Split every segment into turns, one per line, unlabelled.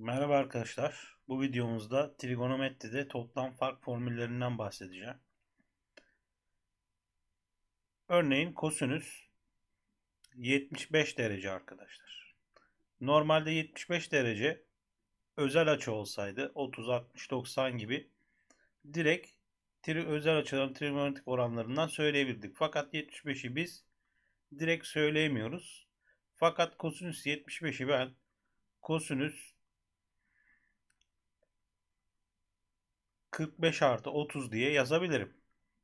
Merhaba arkadaşlar. Bu videomuzda trigonometride toplam fark formüllerinden bahsedeceğim. Örneğin kosinüs 75 derece arkadaşlar. Normalde 75 derece özel açı olsaydı 30, 60, 90 gibi direkt tri özel açıların trigonometrik oranlarından söyleyebildik. Fakat 75'i biz direkt söyleyemiyoruz. Fakat kosinüs 75'i ben kosinüs 45 artı 30 diye yazabilirim.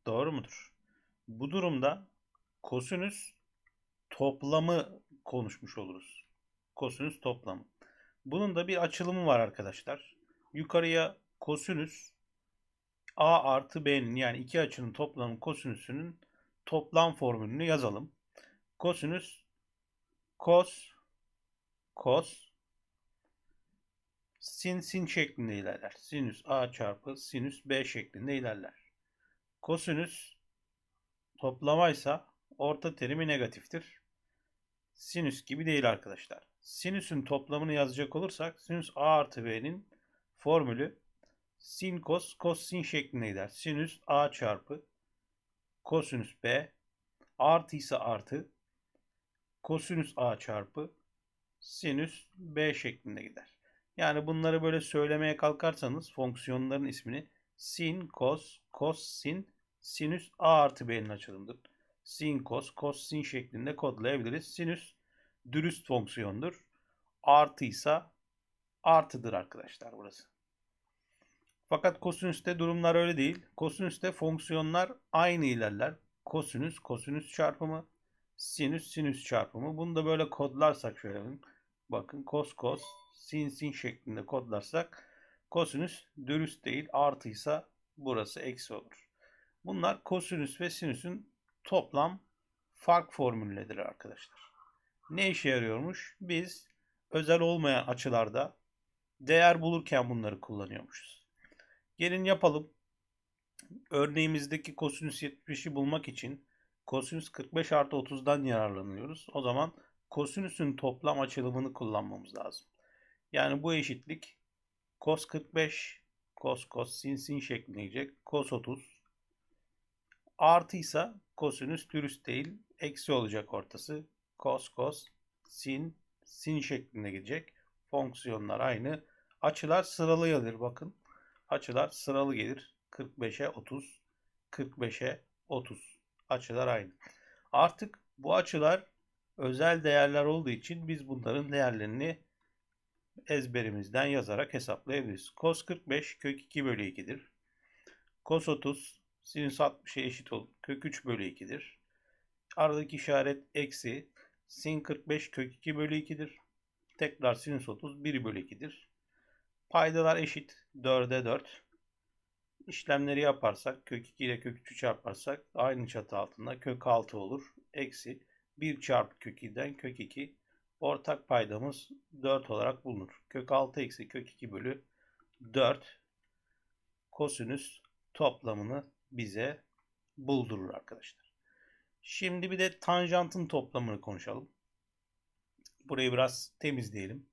Doğru mudur? Bu durumda kosinüs toplamı konuşmuş oluruz. Kosinüs toplamı. Bunun da bir açılımı var arkadaşlar. Yukarıya kosinüs a artı b'nin yani iki açının toplamı kosinüsünün toplam formülünü yazalım. Kosinüs kos kos sin sin şeklinde ilerler. Sinüs a çarpı sinüs b şeklinde ilerler. Kosinüs toplamaysa orta terimi negatiftir. Sinüs gibi değil arkadaşlar. Sinüsün toplamını yazacak olursak sinüs a artı b'nin formülü sin kos kos sin şeklinde gider. Sinüs a çarpı kosinüs b artı ise artı kosinüs a çarpı sinüs b şeklinde gider. Yani bunları böyle söylemeye kalkarsanız fonksiyonların ismini sin, kos, kos, sin, sinüs a artı b'nin açılımıdır. Sin, kos, kos, sin şeklinde kodlayabiliriz. Sinüs dürüst fonksiyondur. Artıysa artıdır arkadaşlar burası. Fakat kosinüste durumlar öyle değil. Kosinüste fonksiyonlar aynı ilerler. Kosinüs, kosinüs çarpımı, sinüs, sinüs çarpımı. Bunu da böyle kodlarsak şöyle bakın kos, kos, sin sin şeklinde kodlarsak kosinüs dürüst değil artıysa burası eksi olur. Bunlar kosinüs ve sinüsün toplam fark formülleridir arkadaşlar. Ne işe yarıyormuş? Biz özel olmayan açılarda değer bulurken bunları kullanıyormuşuz. Gelin yapalım. Örneğimizdeki kosinüs 75'i bulmak için kosinüs 45 artı 30'dan yararlanıyoruz. O zaman kosinüsün toplam açılımını kullanmamız lazım. Yani bu eşitlik cos 45 cos cos sin sin şeklinde gelecek. Cos 30 artıysa kosinüs dürüst değil. Eksi olacak ortası. Cos cos sin sin şeklinde gelecek. Fonksiyonlar aynı. Açılar sıralı gelir bakın. Açılar sıralı gelir. 45'e 30 45'e 30. Açılar aynı. Artık bu açılar özel değerler olduğu için biz bunların değerlerini ezberimizden yazarak hesaplayabiliriz. Cos 45 kök 2 bölü 2'dir. Cos 30 sinüs 60'a eşit olur. Kök 3 bölü 2'dir. Aradaki işaret eksi. Sin 45 kök 2 bölü 2'dir. Tekrar sinüs 30 1 bölü 2'dir. Paydalar eşit. 4'e 4. İşlemleri yaparsak kök 2 ile kök 3'ü çarparsak aynı çatı altında kök 6 olur. Eksi 1 çarpı kök 2'den kök 2 ortak paydamız 4 olarak bulunur. Kök 6 eksi kök 2 bölü 4 kosinüs toplamını bize buldurur arkadaşlar. Şimdi bir de tanjantın toplamını konuşalım. Burayı biraz temizleyelim.